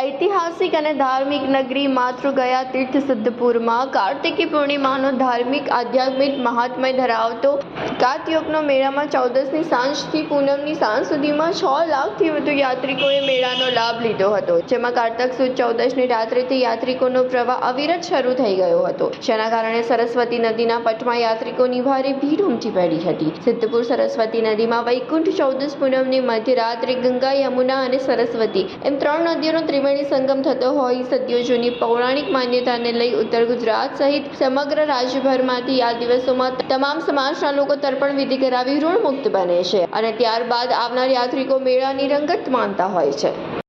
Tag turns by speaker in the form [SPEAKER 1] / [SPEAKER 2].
[SPEAKER 1] સાહસિક અને ધાર્મિક નગરી માતૃગયા તીર્થ સિદ્ધપુરમાં કાર્તિકી પૂર્ણિમાનો ધાર્મિક, આધ્યાત્મિક, મહાત્મય ધરાવતો કાતયોગનો મેળામાં ચૌદસની સાંજથી પૂનમની સાંજ સુધીમાં છ લાખથી વધુ યાત્રિકોએ મેળાનો લાભ લીધો હતો. જેમાં કારતક સુદ ચૌદસની રાત્રેથી યાત્રિકોનો પ્રવાહ અવિરત શરૂ થઈ ગયો હતો. જેના કારણે સરસ્વતી નદીના પટમાં યાત્રિકોની ભારે ભીડ ઉમટી પડી હતી. સિદ્ધપુર સરસ્વતી નદીમાં વૈકુંઠ ચૌદસ પૂનમની મધ્યરાત્રે ગંગા, યમુના અને સરસ્વતી એમ ત્રણ નદીઓનો ત્રિવેણી સંગમ થતો હોય સદીઓ જૂની પૌરાણિક માન્યતાને લઈ ઉત્તર ગુજરાત સહિત સમગ્ર રાજ્યભરમાંથી આ દિવસોમાં તમામ સમાજના લોકો તર્પણ વિધિ કરાવી ઋણમુક્ત બને છે અને ત્યારબાદ આવનાર યાત્રિકો મેળાની રંગત માણતા હોય છે.